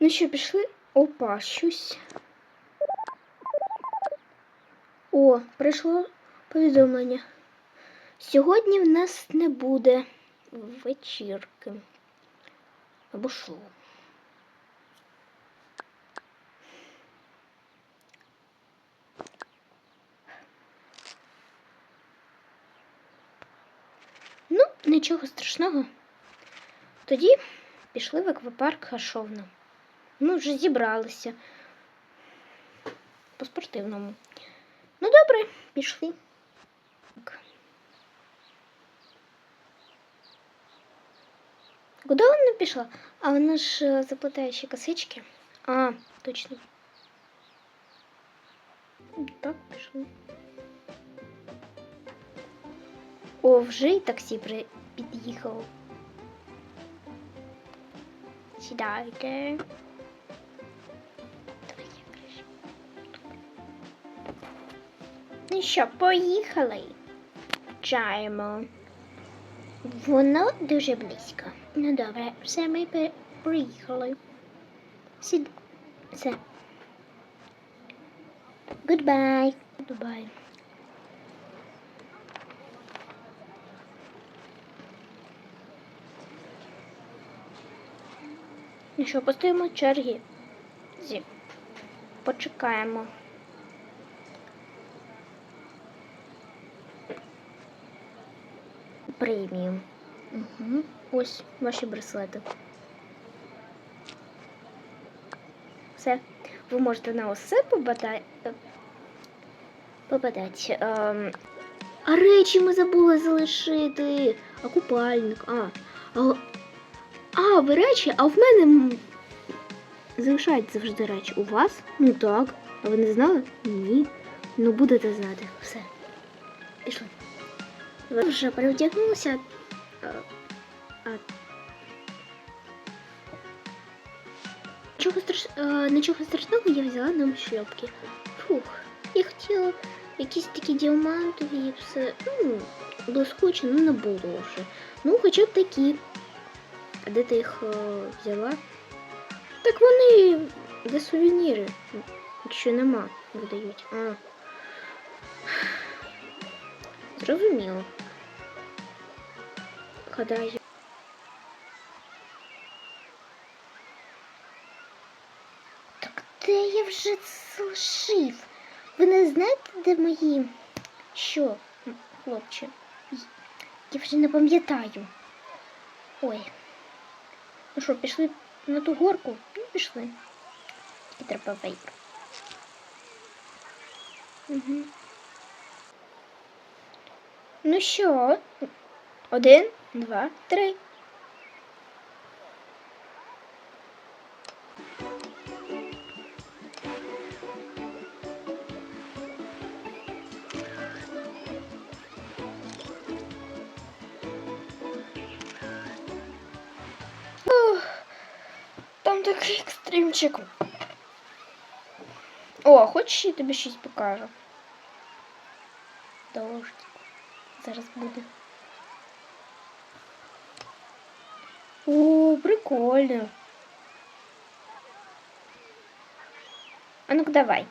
Ну що, пішли? Опа, щось. О, прийшло повідомлення. Сьогодні в нас не буде вечірки. Або шоу. Ну, нічого страшного. Тоді пішли в аквапарк Хашовна. Ми вже зібралися по спортивному. Ну, добре, пішли. Куди вона пішла? А вона ж е, заплетає ще косички. А, точно. Так, пішли. О, вже і таксі. Під'їхало. Сідайте. Ну що, поїхали? Чаємо. Воно дуже близько. Ну добре, все ми приїхали. Сід. Все. Goodbye. Goodbye. Ну що, постоїмо черги. Зі. Почекаємо. Преміум. Угу. Ось ваші браслети. Все. Ви можете на усе побадати. Побадати. Ем... А речі ми забули залишити. А купальник. А. А, ви речі, а в мене м, залишають завжди речі. У вас? Ну так. А ви не знали? Ні. Ну будете знати. Все. Пішли. Ви вже перевдягнулися. А. Нічого, страш... а, нічого страшного я взяла нам шльопки. Фух, я хотіла якісь такі діамантові і все. Ну, блискучі, ну не було вже. Ну, хоча б такі. А де ти їх е, взяла? Так вони де сувеніри, якщо нема, видають. А. Зрозуміло. Гадаю. Так де я вже це лишив? Ви не знаєте, де мої? Що, хлопче? Я вже не пам'ятаю. Ой. Ну що, пішли на ту горку? Ну, пішли. І треба вейп. Угу. Ну що? Один, два, три. Екстримчик. О, хочеш я тобі щось покажу? Дождик. Зараз буде. О, прикольно. А ну-ка давай.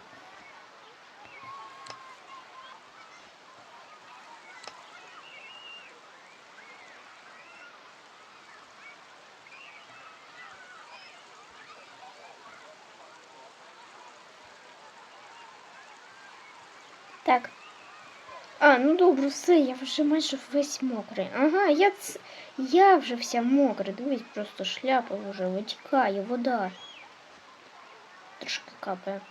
Так. А, ну добре, все, я вже майже весь мокрий. Ага, я ц... я вже вся мокра. Дивись, просто шляпа вже витікає, вода. Трошки капає.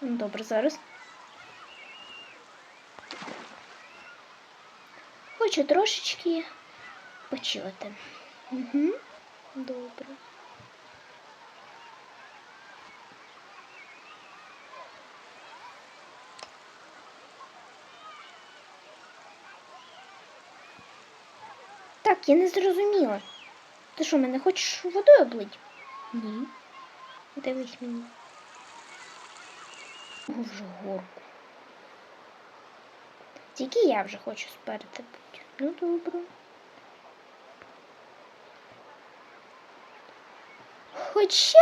Ну, добре, зараз. Хочу трошечки почувати. Угу. Добре. Так, я не зрозуміла. Ти що, мене хочеш водою облить? Ні. Дивись мені. Ого, вже горку. Тільки я вже хочу спереду бути. Ну добре. Хоча.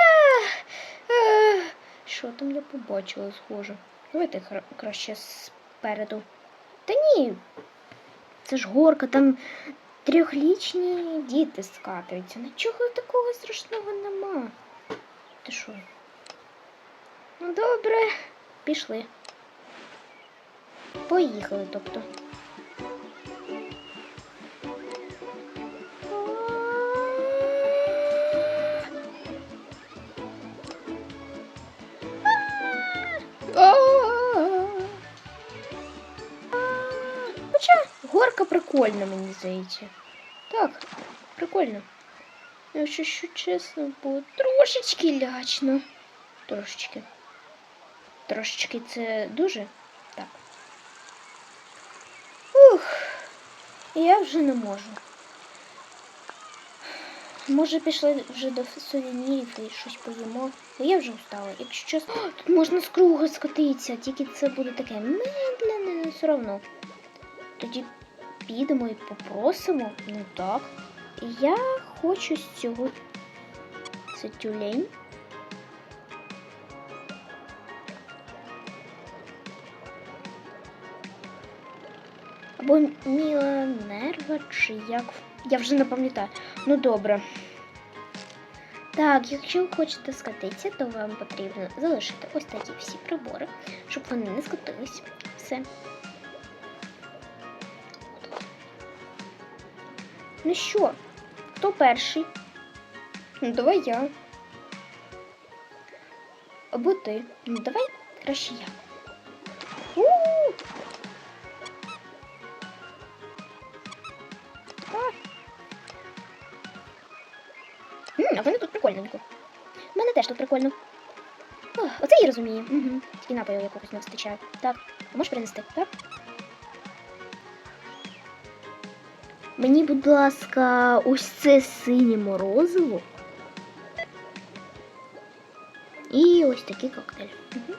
Е, що там я побачила схоже? Давайте кра- краще спереду. Та ні. Це ж горка, там трьохлічні діти скатуються. Нічого такого страшного нема. Ти що? Ну добре, пішли. Поїхали, тобто. Горка прикольна, мені здається. Так, прикольно. Якщо що чесно, було трошечки лячно. Трошечки. Трошечки це дуже? Так. Ух, я вже не можу. Може, пішли вже до сувенірів і щось поїмо. Бо я вже устала. Якщо чесно, тут можна з круга скотитися, тільки це буде таке медленне, все одно. Тоді підемо і попросимо. Ну так. Я хочу з цього. Це тюлень. Або Міланерва, чи як. Я вже не пам'ятаю. Ну добре. Так, якщо ви хочете скатитися, то вам потрібно залишити ось такі всі прибори, щоб вони не скотились. Все. Ну що, хто перший? Ну, давай я. Або ти. Ну, давай краще я. У-у-у! А. М, а вони тут прикольненько. У мене теж тут прикольно. О, оце я розумію. Угу. Тільки напою якогось не вистачає. Так, можеш принести, так? Мені, будь ласка, ось це синє морозиво. І ось такий коктейль. Угу.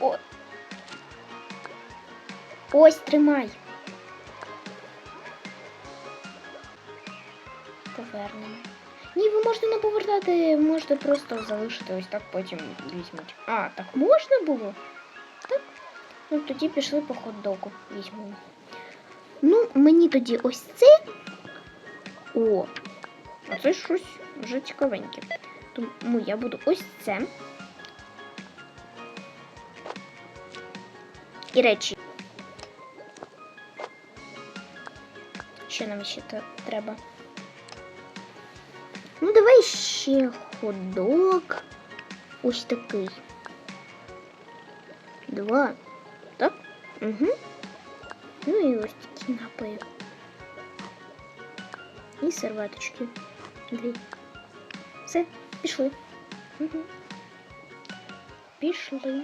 О. Ось тримай. Повернемо. Ні, ви можете не повертати, можете просто залишити ось так, потім візьмуть. А, так можна було? Ну тоді пішли по хот-догу візьмемо. Ну, мені тоді ось це. О, а це щось вже цікавеньке. Тому я буду ось це. І речі. Що нам ще треба? Ну, давай ще ходок. Ось такий. Два. Угу. Ну і ось такі напої. І серветочки. Дві. Все, пішли. Угу. Пішли.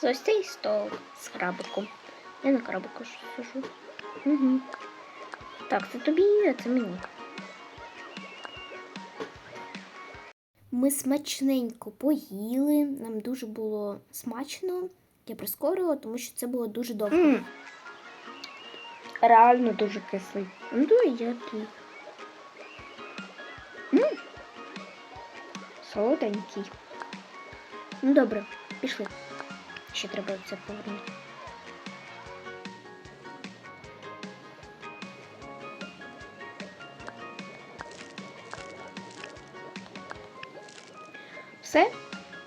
За ось цей стол з крабиком. Я на крабику сижу. Угу. Так, це тобі, а це мені. Ми смачненько поїли, нам дуже було смачно. Я прискорила, тому що це було дуже довго. М. Реально дуже кислий. Ну, давай я ти. Солоденький. Ну добре, пішли. Ще треба це повернути. Все?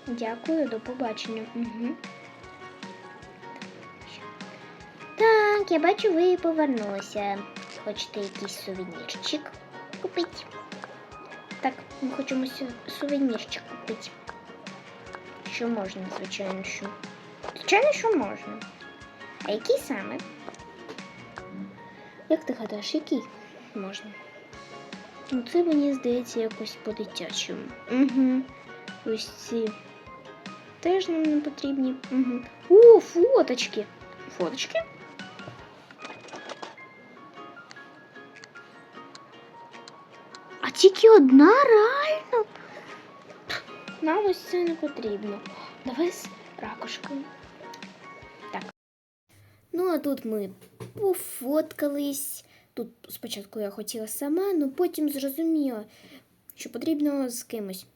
Дякую, до побачення. Угу. Я бачу, ви повернулися. Хочете якийсь сувенірчик купити? Так, ми хочемо сувенірчик купити. Що можна, звичайно, що. Звичайно, що можна. А який саме? Як ти гадаєш, який можна? Ну, це мені здається якось по-дитячому. Угу. Ось ці теж нам не потрібні. Угу. О, фоточки. Фоточки? А тільки одна реально. Нам ось це не потрібно. Давай з ракушкою. Так. Ну, а тут ми пофоткались. Тут спочатку я хотіла сама, але потім зрозуміла, що потрібно з кимось.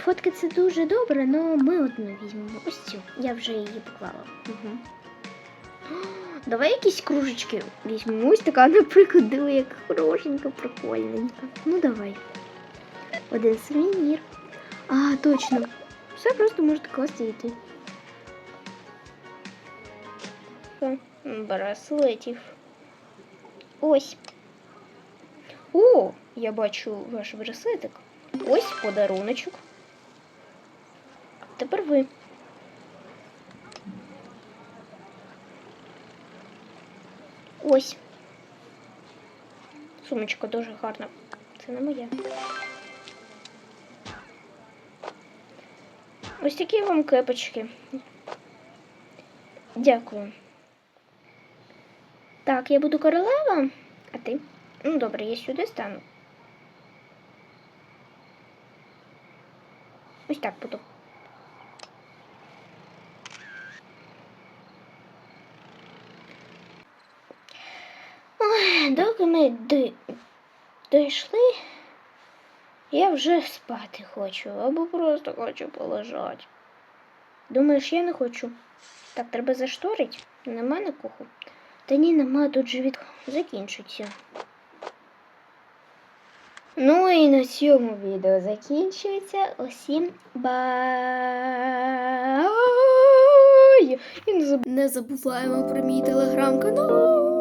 Фотки це дуже добре, але ми одну візьмемо. Ось цю. Я вже її поклала. Угу. Давай якісь кружечки візьмемо. Ось така, наприклад, диви, як хорошенька, прикольненька. Ну давай. Один сувенір. А, точно. Все просто можете класти йти. Браслетів. Ось. О, я бачу ваш браслетик. Ось подаруночок. Тепер ви. Ось. Сумочка дуже гарна. Це не моя. Ось такі вам кепочки. Дякую. Так, я буду королева, а ти? Ну, добре, я сюди стану. Ось так буду. Ой, доки ми дійшли, я вже спати хочу, або просто хочу полежати. Думаєш, я не хочу. Так, треба зашторити. Нема на куху. Та ні, нема, тут же від... закінчиться. Ну і на цьому відео закінчується. Усім бай! І не забуваємо про мій телеграм-канал.